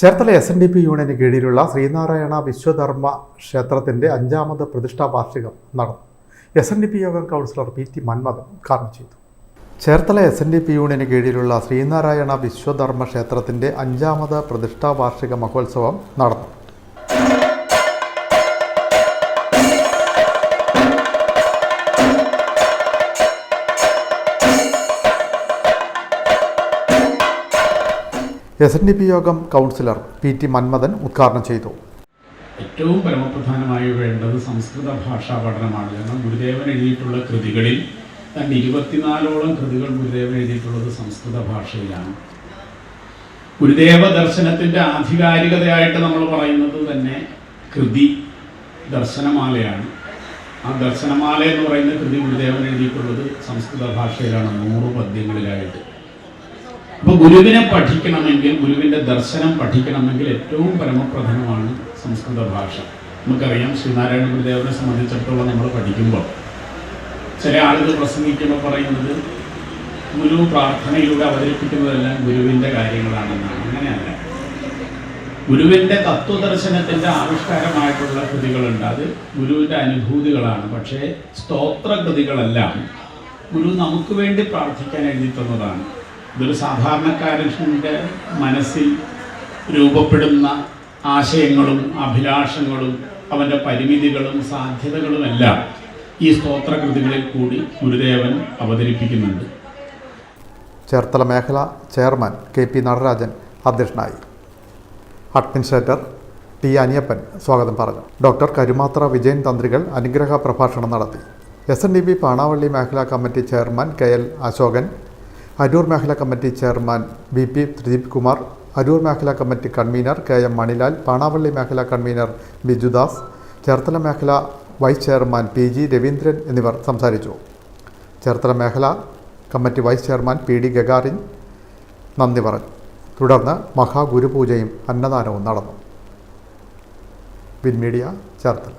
Cherthala S N D P യൂണിയന് കീഴിലുള്ള ശ്രീനാരായണ വിശ്വധർമ്മ ക്ഷേത്രത്തിന്റെ അഞ്ചാമത് പ്രതിഷ്ഠാ വാർഷികം നടന്നു. എസ് എൻ ഡി പി യോഗം കൗൺസിലർ പി ടി മന്മഥൻ ഉദ്ഘാടനം ചെയ്തു. Cherthala S N D P യൂണിയന് കീഴിലുള്ള ശ്രീനാരായണ വിശ്വധർമ്മ ക്ഷേത്രത്തിന്റെ അഞ്ചാമത് പ്രതിഷ്ഠാ വാർഷിക മഹോത്സവം നടന്നു. എസ് എൻ ഡി പി യോഗം കൗൺസിലർ പി ടി മന്മഥൻ ഉദ്ഘാടനം ചെയ്തു. ഏറ്റവും പരമപ്രധാനമായി വേണ്ടത് സംസ്കൃത ഭാഷാ പഠനമാണ്. കാരണം ഗുരുദേവൻ എഴുതിയിട്ടുള്ള കൃതികളിൽ തന്റെ ഇരുപത്തിനാലോളം കൃതികൾ ഗുരുദേവൻ എഴുതിയിട്ടുള്ളത് സംസ്കൃത ഭാഷയിലാണ്. ഗുരുദേവ ദർശനത്തിന്റെ ആധികാരികതയായിട്ട് നമ്മൾ പറയുന്നത് തന്നെ കൃതി ദർശനമാലയാണ്. ആ ദർശനമാല എന്ന് പറയുന്ന കൃതി ഗുരുദേവൻ എഴുതിയിട്ടുള്ളത് സംസ്കൃത ഭാഷയിലാണ്. നൂറ് പദ്യങ്ങളിലായിട്ട്. അപ്പോൾ ഗുരുവിനെ പഠിക്കണമെങ്കിൽ ഗുരുവിന്റെ ദർശനം പഠിക്കണമെങ്കിൽ ഏറ്റവും പരമപ്രധാനമാണ് സംസ്കൃത ഭാഷ. നമുക്കറിയാം ശ്രീനാരായണ ഗുരുദേവനെ സംബന്ധിച്ചിടത്തോളം നമ്മൾ പഠിക്കുമ്പോൾ ചില ആളുകൾ പ്രസംഗിക്കുമ്പോൾ പറയുന്നത് ഗുരു പ്രാർത്ഥനയിലൂടെ അവതരിപ്പിക്കുന്നതെല്ലാം ഗുരുവിന്റെ കാര്യങ്ങളാണെന്നാണ്. അങ്ങനെയല്ല. ഗുരുവിന്റെ തത്വദർശനത്തിന്റെ ആവിഷ്കാരമായിട്ടുള്ള കൃതികളുണ്ട്. അത് ഗുരുവിന്റെ അനുഭൂതികളാണ്. പക്ഷേ സ്തോത്ര കൃതികളെല്ലാം ഗുരു നമുക്ക് വേണ്ടി പ്രാർത്ഥിക്കാൻ എഴുതി തന്നതാണ് ഇതൊരു സാധാരണക്കാരന്റെ മനസ്സിൽ രൂപപ്പെടുന്ന ആശയങ്ങളും അഭിലാഷങ്ങളും അവന്റെ പരിമിതികളും സാധ്യതകളുമെല്ലാം ഈ സ്തോത്രകൃതികളിൽ കൂടി ഗുരുദേവൻ അവതരിപ്പിക്കുന്നുണ്ട്. ചേർത്തല മേഖല ചെയർമാൻ കെ പി നടരാജൻ അധ്യക്ഷനായി. അഡ്മിനിസ്ട്രേറ്റർ ടി അനിയപ്പൻ സ്വാഗതം പറഞ്ഞു. ഡോക്ടർ കരുമാത്ര വിജയൻ തന്ത്രികൾ അനുഗ്രഹ പ്രഭാഷണം നടത്തി. S N D B Panavally മേഖലാ committee chairman K L Ashokan Aroor മേഖലാ committee chairman V P Thrideep Kumar Aroor മേഖലാ committee convener K M Manilal Panavally മേഖലാ കൺവീനർ ബിജുദാസ് ചേർത്തല മേഖല vice chairman P G Raveendran എന്നിവർ സംസാരിച്ചു. ചേർത്തല മേഖല committee vice chairman P D Gagarin നന്ദി പറഞ്ഞു. തുടർന്ന് മഹാഗുരുപൂജയും അന്നദാനവും നടന്നു. Win media Cherthala.